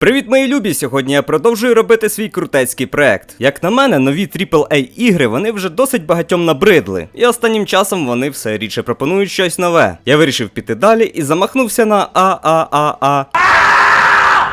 Привіт, мої любі! Сьогодні я продовжую робити свій крутецький проект. Як на мене, нові AAA ігри вони вже досить багатьом набридли, і останнім часом вони все рідше пропонують щось нове. Я вирішив піти далі і замахнувся на АААА.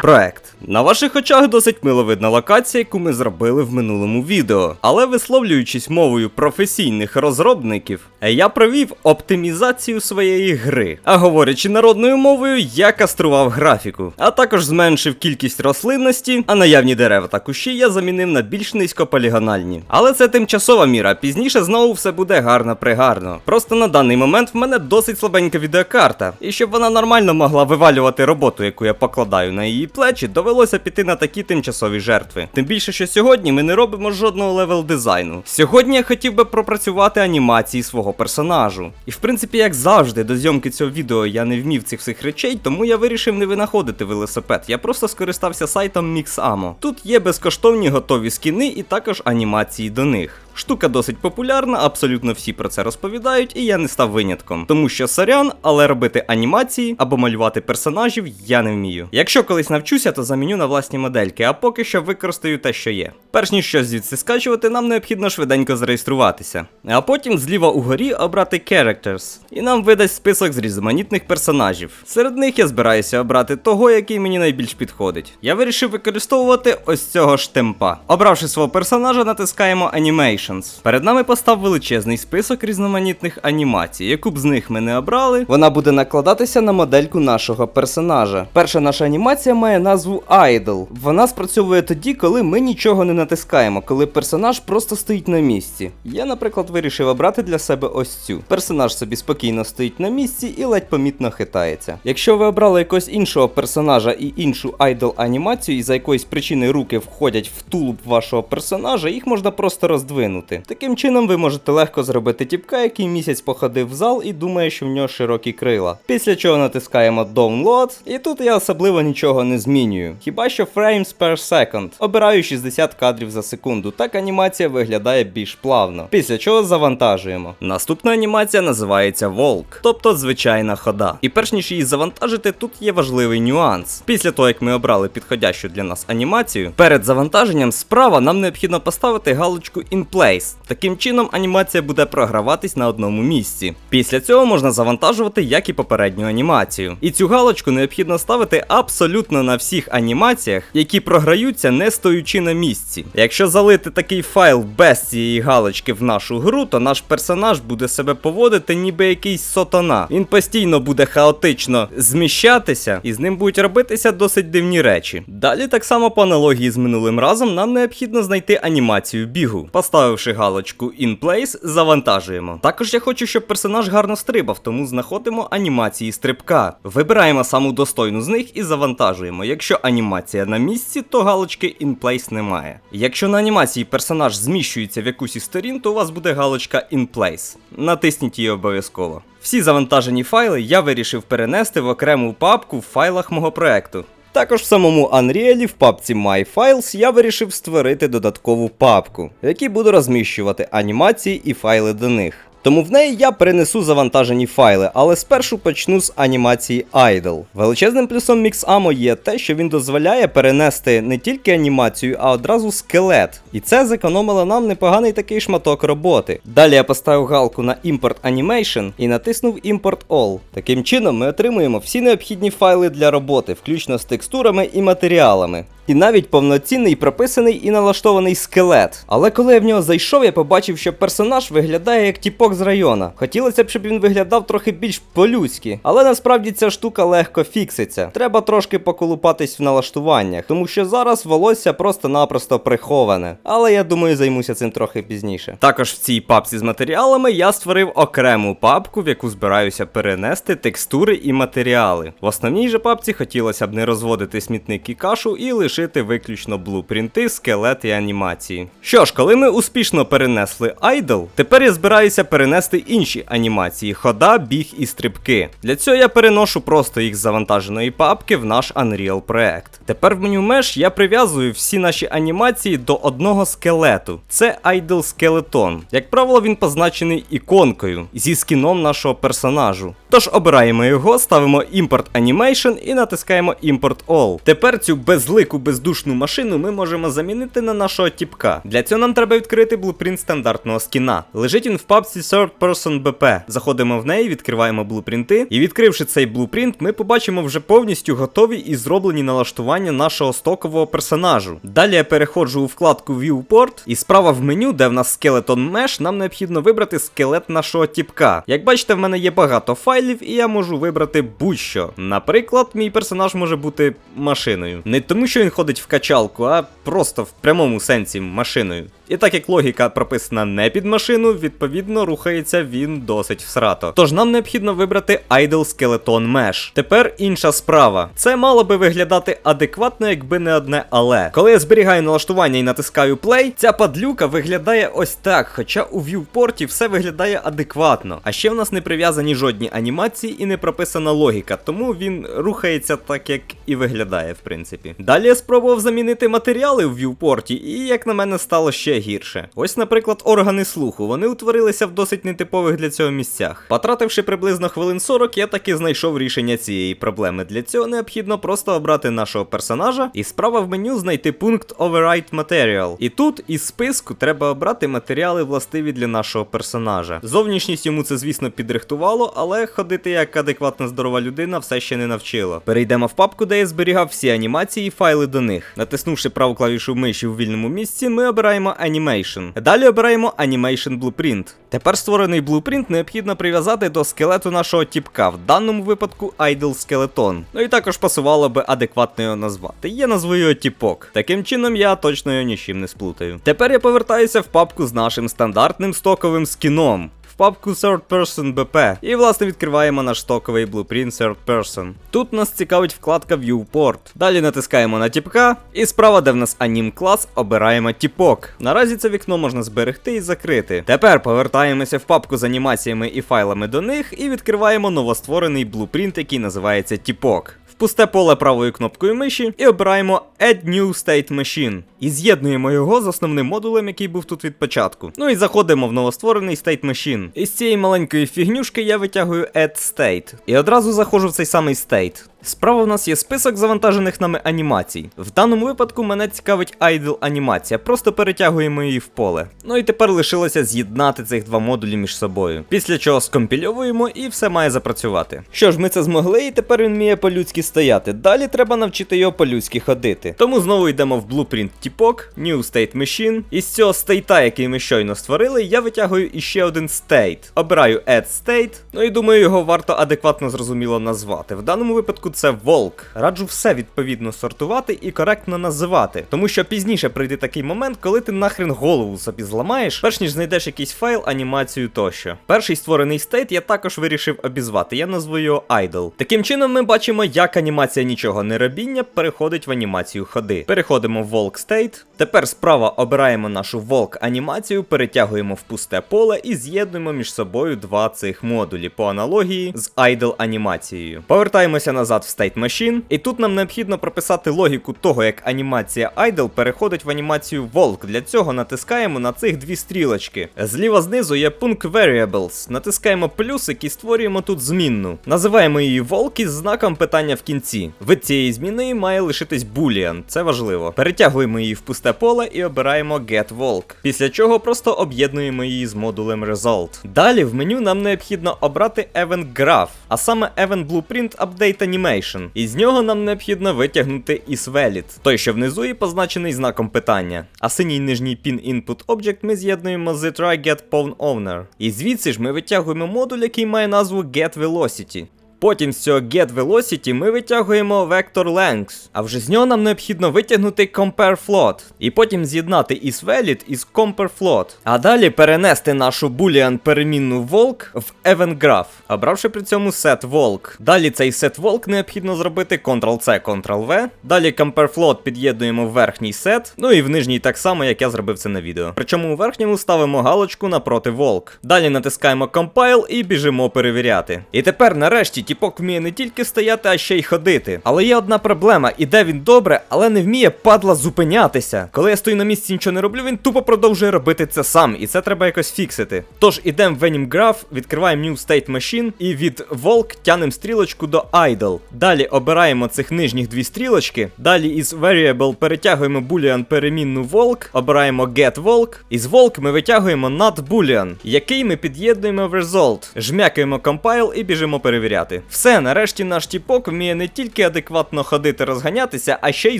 Проект. На ваших очах досить миловидна локація, яку ми зробили в минулому відео. Але висловлюючись мовою професійних розробників, я провів оптимізацію своєї гри. А говорячи народною мовою, я кастрував графіку, а також зменшив кількість рослинності, а наявні дерева та кущі я замінив на більш низькополігональні. Але це тимчасова міра, пізніше знову все буде гарно пригарно. Просто на даний момент в мене досить слабенька відеокарта, і щоб вона нормально могла вивалювати роботу, яку я покладаю на її плечі, довелося піти на такі тимчасові жертви. Тим більше, що сьогодні ми не робимо жодного левел дизайну. Сьогодні я хотів би пропрацювати анімації свого персонажу. І в принципі, як завжди, до зйомки цього відео я не вмів цих всіх речей, тому я вирішив не винаходити велосипед. Я просто скористався сайтом MixAmo. Тут є безкоштовні готові скіни і також анімації до них. Штука досить популярна, абсолютно всі про це розповідають, і я не став винятком. Тому що сорян, але робити анімації або малювати персонажів я не вмію. Якщо колись навчуся, то заміню на власні модельки, а поки що використаю те, що є. Перш ніж щось звідси скачувати, нам необхідно швиденько зареєструватися. А потім зліва угорі обрати Characters, і нам видасть список з різноманітних персонажів. Серед них я збираюся обрати того, який мені найбільш підходить. Я вирішив використовувати ось цього ж темпа. Обравши свого персонажа, натискаємо Animation. Перед нами постав величезний список різноманітних анімацій. Яку б з них ми не обрали, вона буде накладатися на модельку нашого персонажа. Перша наша анімація має назву Idle. Вона спрацьовує тоді, коли ми нічого не натискаємо, коли персонаж просто стоїть на місці. Я, наприклад, вирішив обрати для себе ось цю. Персонаж собі спокійно стоїть на місці і ледь помітно хитається. Якщо ви обрали якогось іншого персонажа і іншу Idle анімацію, і за якоїсь причини руки входять в тулуб вашого персонажа, їх можна просто роздвинути. Таким чином ви можете легко зробити тіпка, який місяць походив в зал і думає, що в нього широкі крила. Після чого натискаємо Download, і тут я особливо нічого не змінюю. Хіба що frames per second. Обираю 60 кадрів за секунду, так анімація виглядає більш плавно. Після чого завантажуємо. Наступна анімація називається Walk, тобто звичайна хода. І перш ніж її завантажити, тут є важливий нюанс. Після того, як ми обрали підходящу для нас анімацію, перед завантаженням справа нам необхідно поставити галочку In Place. Таким чином анімація буде програватись на одному місці. Після цього можна завантажувати як і попередню анімацію. І цю галочку необхідно ставити абсолютно на всіх анімаціях, які програються не стоючи на місці. Якщо залити такий файл без цієї галочки в нашу гру, то наш персонаж буде себе поводити ніби якийсь сотона. Він постійно буде хаотично зміщатися, і з ним будуть робитися досить дивні речі. Далі, так само по аналогії з минулим разом, нам необхідно знайти анімацію бігу. Поставивши галочку In Place, завантажуємо. Також я хочу, щоб персонаж гарно стрибав, тому знаходимо анімації стрибка. Вибираємо саму достойну з них і завантажуємо. Якщо анімація на місці, то галочки In Place немає. Якщо на анімації персонаж зміщується в якусь із сторін, то у вас буде галочка In Place. Натисніть її обов'язково. Всі завантажені файли я вирішив перенести в окрему папку в файлах мого проекту. Також в самому Unreal в папці MyFiles я вирішив створити додаткову папку, в якій буду розміщувати анімації і файли до них. Тому в неї я перенесу завантажені файли, але спершу почну з анімації Idle. Величезним плюсом MixAmo є те, що він дозволяє перенести не тільки анімацію, а одразу скелет. І це зекономило нам непоганий такий шматок роботи. Далі я поставив галку на Import Animation і натиснув Import All. Таким чином ми отримуємо всі необхідні файли для роботи, включно з текстурами і матеріалами. І навіть повноцінний прописаний і налаштований скелет. Але коли я в нього зайшов, я побачив, що персонаж виглядає як тіпок з района. Хотілося б, щоб він виглядав трохи більш по-людськи, але насправді ця штука легко фікситься. Треба трошки поколупатись в налаштуваннях, тому що зараз волосся просто-напросто приховане. Але я думаю, займуся цим трохи пізніше. Також в цій папці з матеріалами я створив окрему папку, в яку збираюся перенести текстури і матеріали. В основній же папці хотілося б не розводити смітник і кашу і лише залишити виключно блупринти, скелет і анімації. Що ж, коли ми успішно перенесли Idle, тепер я збираюся перенести інші анімації: хода, біг і стрибки. Для цього я переношу просто їх з завантаженої папки в наш Unreal проект. Тепер в меню Mesh я прив'язую всі наші анімації до одного скелету. Це Idle Skeleton. Як правило, він позначений іконкою зі скіном нашого персонажу. Тож обираємо його, ставимо Import Animation і натискаємо Import All. Тепер цю безлику бездушну машину ми можемо замінити на нашого тіпка. Для цього нам треба відкрити блупринт стандартного скіна. Лежить він в папці Third Person BP. Заходимо в неї, відкриваємо блупринти, і відкривши цей блупринт, ми побачимо вже повністю готові і зроблені налаштування нашого стокового персонажу. Далі я переходжу у вкладку Viewport, і справа в меню, де в нас Skeleton Mesh, нам необхідно вибрати скелет нашого тіпка. Як бачите, в мене є багато файлів, і я можу вибрати будь-що. Наприклад, мій персонаж може бути машиною. Не тому, що він ходить в качалку, а просто в прямому сенсі машиною. І так як логіка прописана не під машину, відповідно рухається він досить всрато. Тож нам необхідно вибрати Idle Skeleton Mesh. Тепер інша справа. Це мало би виглядати адекватно, якби не одне але. Коли я зберігаю налаштування і натискаю play, ця падлюка виглядає ось так, хоча у viewport все виглядає адекватно. А ще в нас не прив'язані жодні анімації і не прописана логіка, тому він рухається так, як і виглядає, в принципі. Далі я спробував замінити матеріали в viewport, і як на мене стало ще гірше. Ось, наприклад, органи слуху. Вони утворилися в досить нетипових для цього місцях. Потративши приблизно хвилин 40, я таки знайшов рішення цієї проблеми. Для цього необхідно просто обрати нашого персонажа і справа в меню знайти пункт Override Material. І тут із списку треба обрати матеріали властиві для нашого персонажа. Зовнішність йому це, звісно, підрихтувало, але ходити як адекватна здорова людина все ще не навчило. Перейдемо в папку, де я зберігав всі анімації і файли до них. Натиснувши праву клавішу миші у вільному місці, ми обираємо Animation. Далі обираємо Animation Blueprint. Тепер створений Blueprint необхідно прив'язати до скелету нашого тіпка, в даному випадку Idle Skeleton. Ну і також пасувало би адекватно його назвати. Я назву його тіпок. Таким чином я точно його нічим не сплутаю. Тепер я повертаюся в папку з нашим стандартним стоковим скіном. Папку Third Person BP. І власне відкриваємо наш стоковий Blueprint Third Person. Тут нас цікавить вкладка Viewport. Далі натискаємо на тіпка, і справа, де в нас анім клас, обираємо тіпок. Наразі це вікно можна зберегти і закрити. Тепер повертаємося в папку з анімаціями і файлами до них і відкриваємо новостворений блупринт, який називається тіпок. Пусте поле правою кнопкою миші і обираємо Add New State Machine. І з'єднуємо його з основним модулем, який був тут від початку. Ну і заходимо в новостворений State Machine. Із цієї маленької фігнюшки я витягую Add State. І одразу заходжу в цей самий State. Справа в нас є список завантажених нами анімацій. В даному випадку мене цікавить Idle анімація, просто перетягуємо її в поле. Ну і тепер лишилося з'єднати цих два модулі між собою. Після чого скомпільовуємо і все має запрацювати. Що ж, ми це змогли, і тепер він вміє по-людськи стояти. Далі треба навчити його по-людськи ходити. Тому знову йдемо в Blueprint тіпок, New State Machine. І з цього стейта, який ми щойно створили, я витягую іще один стейт. Обираю Add State, ну і думаю, його варто адекватно зрозуміло назвати. В даному випадку це Волк. Раджу все відповідно сортувати і коректно називати. Тому що пізніше прийде такий момент, коли ти нахрен голову собі зламаєш, перш ніж знайдеш якийсь файл, анімацію тощо. Перший створений стейт я також вирішив обізвати. Я назву його Idle. Таким чином, ми бачимо, як анімація нічого не робіння переходить в анімацію ходи. Переходимо в Волк State. Тепер справа обираємо нашу Волк анімацію, перетягуємо в пусте поле і з'єднуємо між собою два цих модулі по аналогії з Idle анімацією. Повертаємося назад в State Machine, і тут нам необхідно прописати логіку того, як анімація Idle переходить в анімацію Волк. Для цього натискаємо на цих дві стрілочки. Зліва знизу є пункт Variables. Натискаємо плюсик і створюємо тут змінну. Називаємо її Волк із знаком питання в кінці. Вид цієї зміни має лишитись Boolean, це важливо. Перетягуємо її в пусте поле і обираємо Get Volk. Після чого просто об'єднуємо її з модулем Result. Далі в меню нам необхідно обрати Event Graph, а саме Event Blueprint Update Animation. І з нього нам необхідно витягнути isValid, той, що внизу і позначений знаком питання. А синій нижній pin input object ми з'єднуємо з try get. І звідси ж ми витягуємо модуль, який має назву Get Velocity. Потім з цього Get Velocity ми витягуємо Vector Length, а вже з нього нам необхідно витягнути Compare Float. І потім з'єднати isValid із Compare Float. А далі перенести нашу boolean перемінну волк в Event Graph, обравши при цьому set волк. Далі цей set волк необхідно зробити Ctrl-C, Ctrl-V. Далі Compare Float під'єднуємо в верхній set, ну і в нижній так само, як я зробив це на відео. Причому у верхньому ставимо галочку напроти волк. Далі натискаємо Compile і біжимо перевіряти. І тепер, нарешті, тіпок вміє не тільки стояти, а ще й ходити. Але є одна проблема: іде він добре, але не вміє падла зупинятися. Коли я стою на місці нічого не роблю, він тупо продовжує робити це сам, і це треба якось фіксити. Тож ідемо в Venom Graph, відкриваємо New State Machine і від Волк тянемо стрілочку до Idle. Далі обираємо цих нижніх дві стрілочки. Далі із Variable перетягуємо boolean перемінну Волк, обираємо Get Волк. Із Волк ми витягуємо not boolean, який ми під'єднуємо в Result. Жмякаємо Compile і біжимо перевіряти. Все, нарешті наш тіпок вміє не тільки адекватно ходити, розганятися, а ще й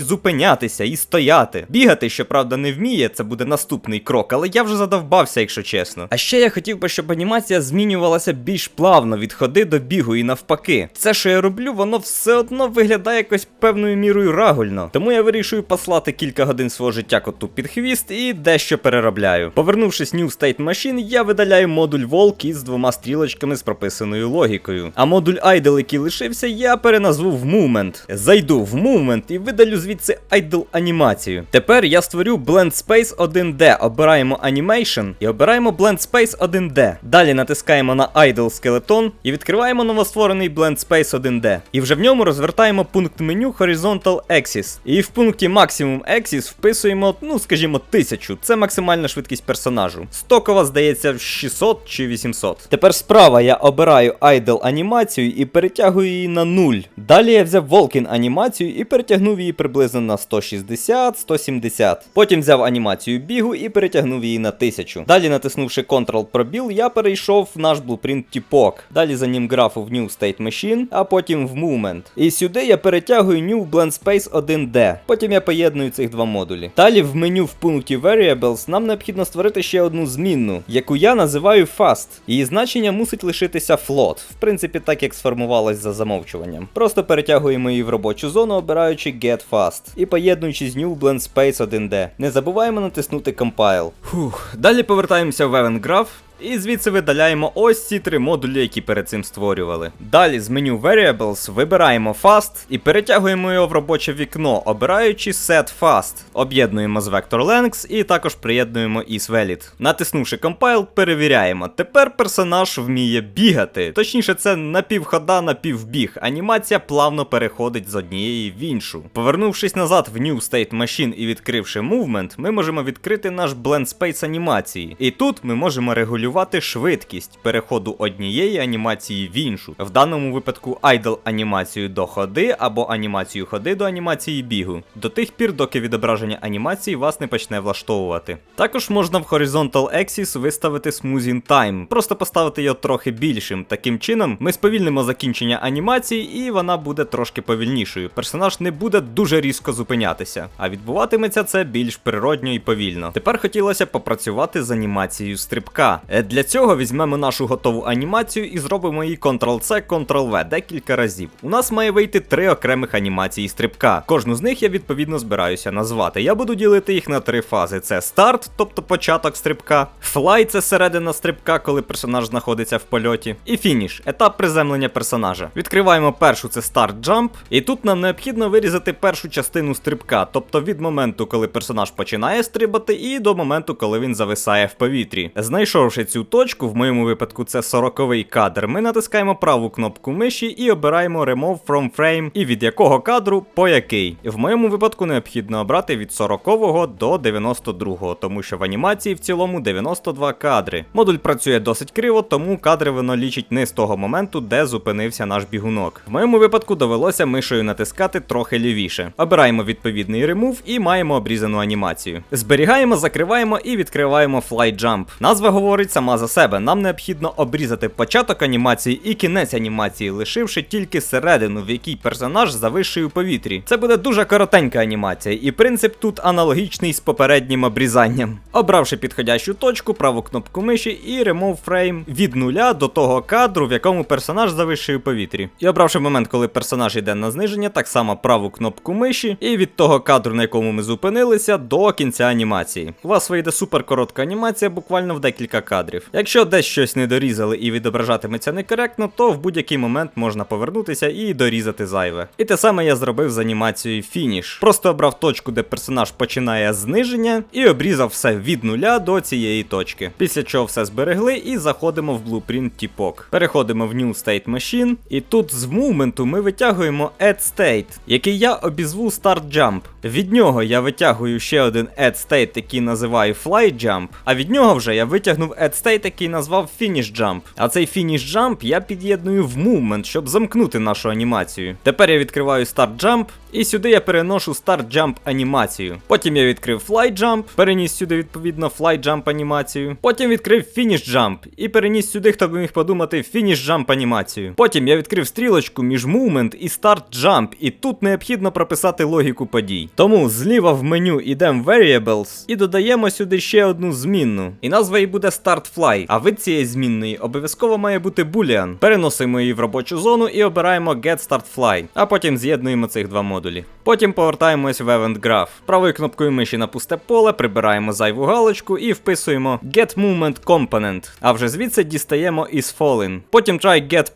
зупинятися і стояти. Бігати, щоправда, не вміє, це буде наступний крок, але я вже задовбався, якщо чесно. А ще я хотів би, щоб анімація змінювалася більш плавно від ходи до бігу і навпаки. Це, що я роблю, воно все одно виглядає якось певною мірою рагульно. Тому я вирішую послати кілька годин свого життя коту під хвіст і дещо переробляю. Повернувшись New State Machine, я видаляю модуль Волк із двома стрілочками з прописаною логікою. А модуль Idle, який лишився, я переназву в Movement. Зайду в Movement і видалю звідси Idle анімацію. Тепер я створю Blend Space 1D, обираємо Animation і обираємо Blend Space 1D. Далі натискаємо на Idle Skeleton і відкриваємо новостворений Blend Space 1D. І вже в ньому розвертаємо пункт меню Horizontal Axis. І в пункті Maximum Axis вписуємо, ну скажімо, 1000. Це максимальна швидкість персонажу. Стокова, здається, 600 чи 800. Тепер справа я обираю Idle анімацію і перетягую її на 0. Далі я взяв Волкін анімацію і перетягнув її приблизно на 160-170. Потім взяв анімацію бігу і перетягнув її на 1000. Далі, натиснувши Ctrl пробіл, я перейшов в наш Blueprint тіпок. Далі за ним графу в New State Machine, а потім в Movement. І сюди я перетягую New Blend Space 1D. Потім я поєдную цих два модулі. Далі в меню в пункті Variables нам необхідно створити ще одну змінну, яку я називаю Fast. Її значення мусить лишитися float. В принципі, так як сформувалось за замовчуванням. Просто перетягуємо її в робочу зону, обираючи Get Fast. І поєднуючи з New Blend Space 1D. Не забуваємо натиснути Compile. Фух. Далі повертаємося в Event Graph. І звідси видаляємо ось ці три модулі, які перед цим створювали. Далі з меню Variables вибираємо Fast і перетягуємо його в робоче вікно, обираючи Set Fast. Об'єднуємо з Vector Length і також приєднуємо isValid. Натиснувши Compile, перевіряємо. Тепер персонаж вміє бігати. Точніше, це напівхода, напівбіг. Анімація плавно переходить з однієї в іншу. Повернувшись назад в New State Machine і відкривши Movement, ми можемо відкрити наш Blend Space анімації. І тут ми можемо регулювати швидкість переходу однієї анімації в іншу. В даному випадку idle анімацію до ходи або анімацію ходи до анімації бігу. До тих пір, доки відображення анімації вас не почне влаштовувати. Також можна в Horizontal Axis виставити Smoothing Time, просто поставити його трохи більшим. Таким чином, ми сповільнимо закінчення анімації, і вона буде трошки повільнішою. Персонаж не буде дуже різко зупинятися, а відбуватиметься це більш природньо і повільно. Тепер хотілося попрацювати з анімацією стрибка. Е, Для цього візьмемо нашу готову анімацію і зробимо її Ctrl-C, Ctrl-V декілька разів. У нас має вийти три окремих анімації стрибка. Кожну з них я відповідно збираюся назвати. Я буду ділити їх на три фази: це старт, тобто початок стрибка, флай це середина стрибка, коли персонаж знаходиться в польоті, і фініш етап приземлення персонажа. Відкриваємо першу це старт джамп, і тут нам необхідно вирізати першу частину стрибка, тобто від моменту, коли персонаж починає стрибати, і до моменту, коли він зависає в повітрі. Знайшовши цю точку, в моєму випадку це 40-й кадр, ми натискаємо праву кнопку миші і обираємо Remove from Frame, і від якого кадру по який. В моєму випадку необхідно обрати від 40 до 92-го, тому що в анімації в цілому 92 кадри. Модуль працює досить криво, тому кадри воно лічить не з того моменту, де зупинився наш бігунок. В моєму випадку довелося мишею натискати трохи лівіше. Обираємо відповідний Remove і маємо обрізану анімацію. Зберігаємо, закриваємо і відкриваємо Fly Jump. Назва говорить сама за себе. Нам необхідно обрізати початок анімації і кінець анімації, лишивши тільки середину, в якій персонаж завищує у повітрі. Це буде дуже коротенька анімація, і принцип тут аналогічний з попереднім обрізанням. Обравши підходящу точку, праву кнопку миші і Remove Frame від нуля до того кадру, в якому персонаж завищує у повітрі. І обравши момент, коли персонаж йде на зниження, так само праву кнопку миші, і від того кадру, на якому ми зупинилися, до кінця анімації. У вас вийде супер коротка анімація, буквально в декілька кадрів. Якщо десь щось не дорізали і відображатиметься некоректно, то в будь-який момент можна повернутися і дорізати зайве. І те саме я зробив з анімацією Finish. Просто обрав точку, де персонаж починає зниження, і обрізав все від нуля до цієї точки. Після чого все зберегли і заходимо в Blueprint тіпок. Переходимо в New State Machine, і тут з мувменту ми витягуємо Add State, який я обізву Start Jump. Від нього я витягую ще один Add State, який називаю Fly Jump, а від нього вже я витягнув Add State, який назвав Finish Jump. А цей Finish Jump я під'єдную в Movement, щоб замкнути нашу анімацію. Тепер я відкриваю Start Jump, і сюди я переношу Start Jump анімацію. Потім я відкрив Fly Jump, переніс сюди відповідно Fly Jump анімацію. Потім відкрив Finish Jump і переніс сюди, хто б міг подумати, Finish Jump анімацію. Потім я відкрив стрілочку між Movement і Start Jump, і тут необхідно прописати логіку подій. Тому зліва в меню йдемо Variables і додаємо сюди ще одну змінну. І назва її буде Start Fly, а вид цієї змінної обов'язково має бути Boolean. Переносимо її в робочу зону і обираємо Get Start Fly, а потім з'єднуємо цих два модулі. Потім повертаємось в Event Graph. Правою кнопкою миші на пусте поле прибираємо зайву галочку і вписуємо Get Component, а вже звідси дістаємо isFallen. Потім try Get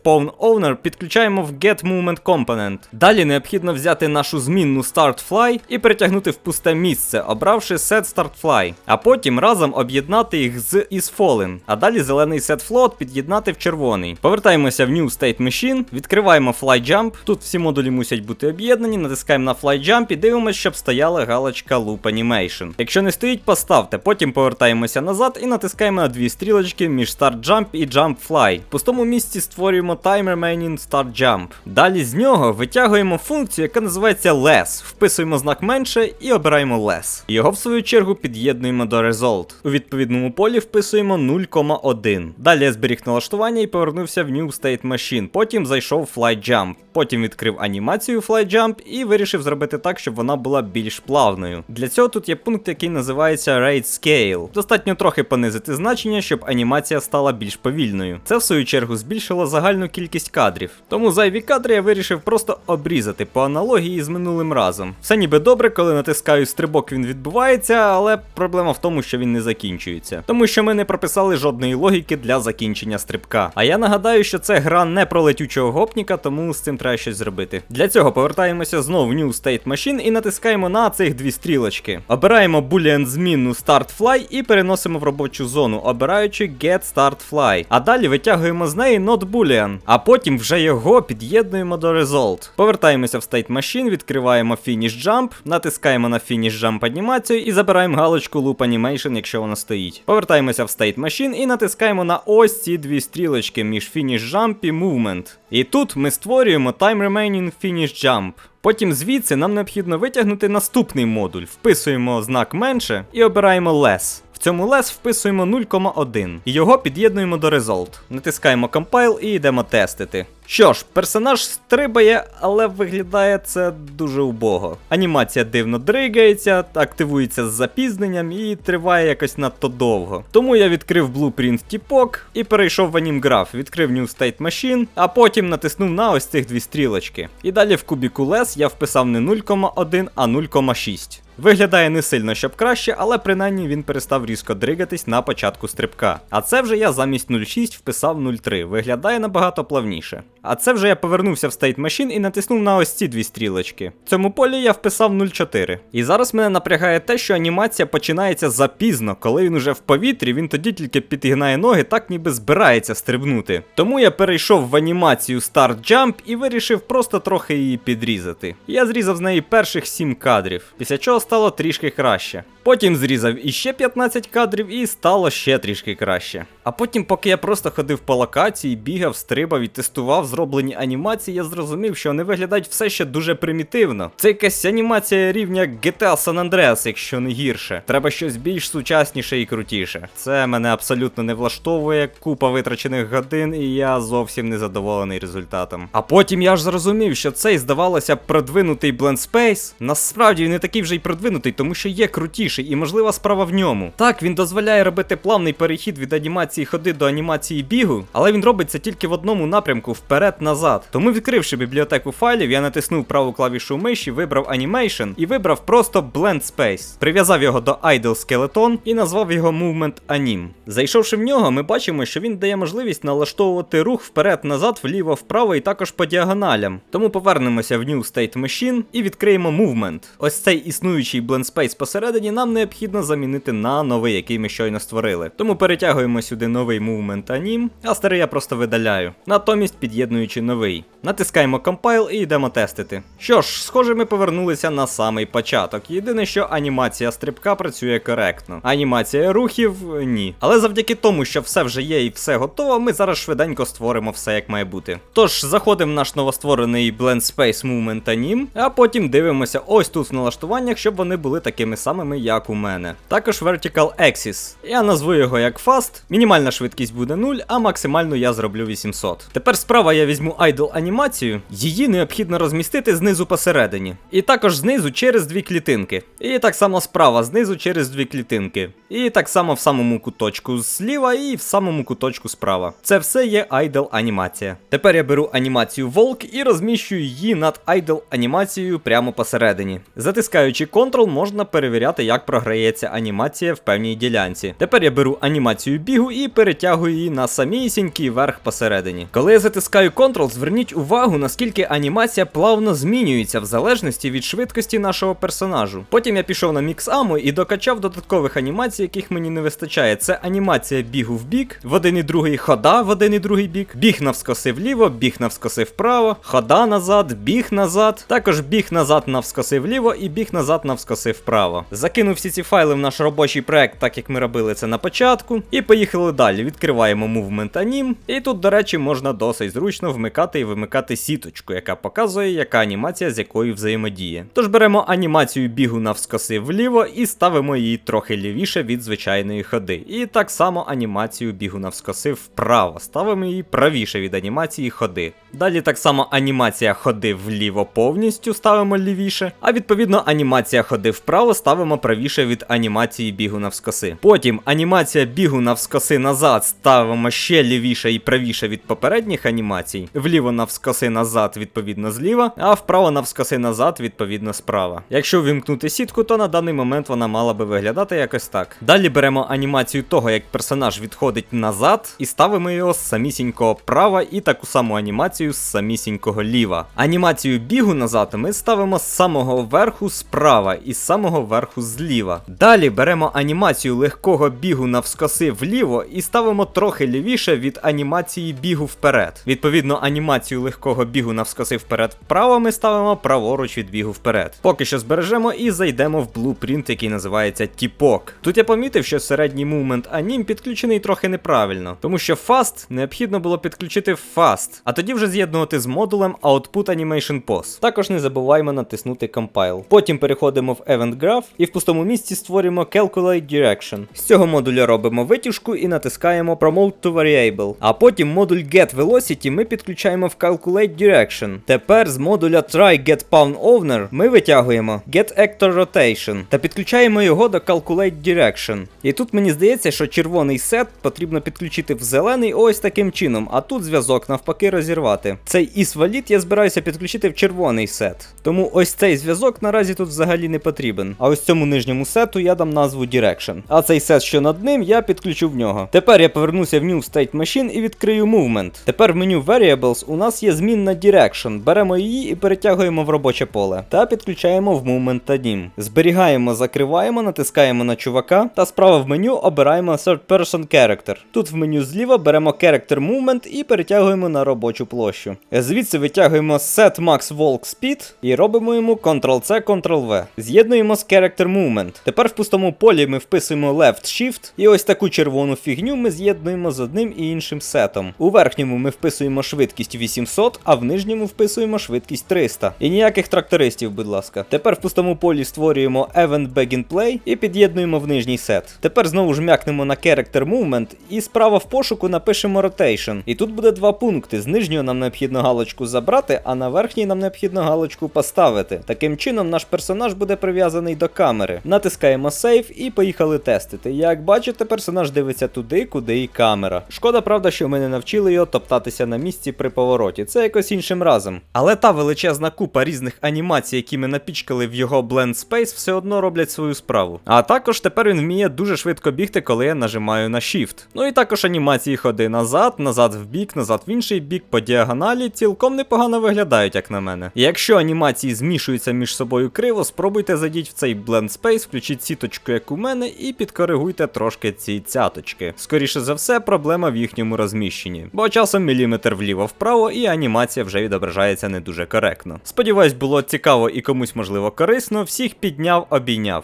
підключаємо в Get Component. Далі необхідно взяти нашу змінну Start Fly і перетягнути в пусте місце, обравши Set Start а потім разом об'єднати їх з isFallen, а далі зелений Set Float під'єднати в червоний. Повертаємося в New State Machine, відкриваємо Fly Jump. Тут всі модулі мусять бути об'єднані, натискаємо на Fly Jump і дивимося, щоб стояла галочка Loop Animation. Якщо не стоїть, поставте. Потім повертаємося назад і натискаємо на дві стрілочки між Start Jump і Jump Fly. В пустому місці створюємо Time Remaining Start Jump. Далі з нього витягуємо функцію, яка називається Less. Вписуємо знак менше і обираємо Less. Його в свою чергу під'єднуємо до Result. У відповідному полі вписуємо 0,1. Далі я зберіг налаштування і повернувся в New State Machine. Потім зайшов Fly Jump. Потім відкрив анімацію Fly Jump і вирішив зробити так, щоб вона була більш плавною. Для цього тут є пункт, який називається Rate Scale. Достатньо трохи понизити значення, щоб анімація стала більш повільною. Це в свою чергу збільшило загальну кількість кадрів. Тому зайві кадри я вирішив просто обрізати по аналогії з минулим разом. Все ніби добре, коли натискаю стрибок, він відбувається, але проблема в тому, що він не закінчується. Тому що ми не прописали жодної логіки для закінчення стрибка. А я нагадаю, що це гра не про летючого гопніка, тому з цим треба щось зробити. Для цього повертаємося знову в New State Machine і натискаємо на цих дві стрілочки. Обираємо boolean змінну Start Fly і переносимо в робочу зону, обираючи Get Start Fly. А далі витягуємо з неї not boolean, а потім вже його під'єднуємо до Result. Повертаємося в State Machine, відкриваємо Finish Jump, натискаємо на Finish Jump анімацію і забираємо галочку Loop Animation, якщо вона стоїть. Повертаємося в State Machine і натискаємо на ось ці дві стрілочки між Finish Jump і Movement. І тут ми створюємо Time Remaining Finish Jump. Потім звідси нам необхідно витягнути наступний модуль. Вписуємо знак менше і обираємо less. Цьому less вписуємо 0,1 і його під'єднуємо до result. Натискаємо Compile і йдемо тестити. Що ж, персонаж стрибає, але виглядає це дуже убого. Анімація дивно дригається, активується з запізненням і триває якось надто довго. Тому я відкрив Blueprint тіпок і перейшов в AnimGraph, відкрив New State Machine, а потім натиснув на ось цих дві стрілочки. І далі в кубіку less я вписав не 0,1, а 0,6. Виглядає не сильно, щоб краще, але принаймні він перестав різко дригатись на початку стрибка. А це вже я замість 0,6 вписав 0,3. Виглядає набагато плавніше. А це вже я повернувся в State Machine і натиснув на ось ці дві стрілочки. В цьому полі я вписав 0,4. І зараз мене напрягає те, що анімація починається запізно, коли він уже в повітрі, він тоді тільки підігнає ноги, так ніби збирається стрибнути. Тому я перейшов в анімацію Start Jump і вирішив просто трохи її підрізати. Я зрізав з неї перших 7 кадрів, після чого стало трішки краще. Потім зрізав іще 15 кадрів і стало ще трішки краще. А потім, поки я просто ходив по локації, бігав, стрибав і тестував зроблені анімації, я зрозумів, що вони виглядають все ще дуже примітивно. Це якась анімація рівня GTA San Andreas, якщо не гірше. Треба щось більш сучасніше і крутіше. Це мене абсолютно не влаштовує, купа витрачених годин, і я зовсім не задоволений результатом. А потім я ж зрозумів, що цей, здавалося, продвинутий Blend Space, насправді він не такий вже й продвинутий, тому що є крутіший, і можлива справа в ньому. Так, він дозволяє робити плавний перехід від анімації ходи до анімації бігу, але він робить це тільки в одному напрямку вперед-назад. Тому, відкривши бібліотеку файлів, я натиснув праву клавішу миші, вибрав Animation і вибрав просто Blend Space. Прив'язав його до Idle Skeleton і назвав його Movement Anim. Зайшовши в нього, ми бачимо, що він дає можливість налаштовувати рух вперед-назад, вліво-вправо і також по діагоналям. Тому повернемося в New State Machine і відкриємо Movement. Ось цей існуючий Blend Space посередині нам необхідно замінити на новий, який ми щойно створили. Тому перетягуємо сюди новий Movement Anim, а старий я просто видаляю. Натомість під'єднуючи новий. Натискаємо Compile і йдемо тестити. Що ж, схоже, ми повернулися на самий початок. Єдине, що анімація стрибка працює коректно. Анімація рухів ні. Але завдяки тому, що все вже є і все готово, ми зараз швиденько створимо все як має бути. Тож заходимо в наш новостворений Blend Space Movement Anim, а потім дивимося ось тут в налаштуваннях, щоб вони були такими самими, як у мене. Також Vertical Axis. Я назву його як Fast. Мінімальна швидкість буде 0, а максимальну я зроблю 800. Тепер справа я візьму Idle анімацію, її необхідно розмістити знизу посередині. І також знизу через дві клітинки. І так само справа знизу через дві клітинки. І так само в самому куточку зліва і в самому куточку справа. Це все є Idle анімація. Тепер я беру анімацію Волк і розміщую її над Idle анімацією прямо посередині. Затискаючи Ctrl, можна перевіряти, як програється анімація в певній ділянці. Тепер я беру анімацію бігу і перетягую її на самісінький верх посередині. Коли я затискаю Ctrl, зверніть увагу, наскільки анімація плавно змінюється в залежності від швидкості нашого персонажу. Потім я пішов на мікс Аму і докачав додаткових анімацій, яких мені не вистачає. Це анімація бігу в бік, в один і другий хода в один і другий бік, біг навскоси вліво, біг навскоси вправо, хода назад, біг назад, також біг назад навскоси вліво і біг назад навскоси вправо. Закинув всі ці файли в наш робочий проект, так як ми робили це на початку. І поїхали далі. Відкриваємо Movement Anim. І тут, до речі, можна досить зручно вмикати і вимикати сіточку, яка показує, яка анімація з якою взаємодіє. Тож беремо анімацію бігу навскоси вліво і ставимо її трохи лівіше від звичайної ходи. І так само анімацію бігу навскоси вправо. Ставимо її правіше від анімації ходи. Далі так само анімація ходи вліво повністю ставимо лівіше, а відповідно анімація ходи вправо ставимо правіше від анімації бігу навскоси. Потім анімація бігу навскоси назад ставимо ще лівіше і правіше від попередніх анімацій. Вліво навскоси назад, відповідно зліва, а вправо навскоси назад, відповідно справа. Якщо вимкнути сітку, то на даний момент вона мала би виглядати якось так. Далі беремо анімацію того, як персонаж відходить назад, і ставимо його з самісінького права, і таку саму анімацію з самісінького ліва. Анімацію бігу назад ми ставимо з самого верху справа і з самого верху зліва. Далі беремо анімацію легкого бігу навскоси вліво і ставимо трохи лівіше від анімації бігу вперед. Відповідно, анімацію легкого бігу навскоси вперед вправо ми ставимо праворуч від бігу вперед. Поки що збережемо і зайдемо в блупринт, який називається Тіпок. Тут я помітив, що середній мувмент анім підключений трохи неправильно, тому що Fast необхідно було підключити Fast, а тоді вже з'єднувати з модулем Output Animation Pose. Також не забуваємо натиснути Compile. Потім переходимо в Event Graph і в пустому місці створюємо Calculate Direction. З цього модуля робимо витяжку і натискаємо Promote to Variable. А потім модуль Get Velocity ми підключаємо в Calculate Direction. Тепер з модуля Try Get Pawn Owner ми витягуємо Get Actor Rotation та підключаємо його до Calculate Direction. І тут мені здається, що червоний сет потрібно підключити в зелений ось таким чином, а тут зв'язок навпаки розірвати. Цей isValid я збираюся підключити в червоний сет. Тому ось цей зв'язок наразі тут взагалі не потрібен. А ось цьому нижньому сету я дам назву Direction. А цей сет, що над ним, я підключу в нього. Тепер я повернуся в New State Machine і відкрию Movement. Тепер в меню Variables у нас є змінна Direction. Беремо її і перетягуємо в робоче поле. Та підключаємо в Movement Anim. Зберігаємо, закриваємо, натискаємо на чувака та справа в меню обираємо Third Person Character. Тут в меню зліва беремо Character Movement і перетягуємо на робочу площу. Звідси витягуємо Set Max Walk Speed і робимо йому Ctrl-C, Ctrl-V. З'єднуємо з Character Movement. Тепер в пустому полі ми вписуємо Left Shift, і ось таку червону фігню ми з'єднуємо з одним і іншим сетом. У верхньому ми вписуємо швидкість 800, а в нижньому вписуємо швидкість 300. І ніяких трактористів, будь ласка. Тепер в пустому полі створюємо Event Begin Play і під'єднуємо в нижній сет. Тепер знову жмякнемо на Character Movement і справа в пошуку напишемо Rotation. І тут буде два пункти. З нижнього нам необхідно галочку забрати, а на верхній нам необхідно галочку поставити. Таким чином наш персонаж буде прив'язаний до камери. Натискаємо Save і поїхали тестити. Як бачите, персонаж дивиться туди, куди і камера. Шкода, правда, що ми не навчили його топтатися на місці при повороті. Це якось іншим разом. Але та величезна купа різних анімацій, які ми напічкали в його Blend Space, все одно роблять свою справу. А також тепер він вміє дуже швидко бігти, коли я нажимаю на Shift. Ну і також анімації ходи назад, назад в бік, назад в інший бік, по діагоналі цілком непогано виглядають, як на мене. Якщо анімації змішуються між собою криво, спробуйте зайдіть в цей Blend Space, включіть сіточку, як у мене, і підкоригуйте трошки ці цяточки. Скоріше за все, проблема в їхньому розміщенні, бо часом міліметр вліво-вправо, і анімація вже відображається не дуже коректно. Сподіваюсь, було цікаво і комусь можливо корисно. Всіх підняв, обійняв.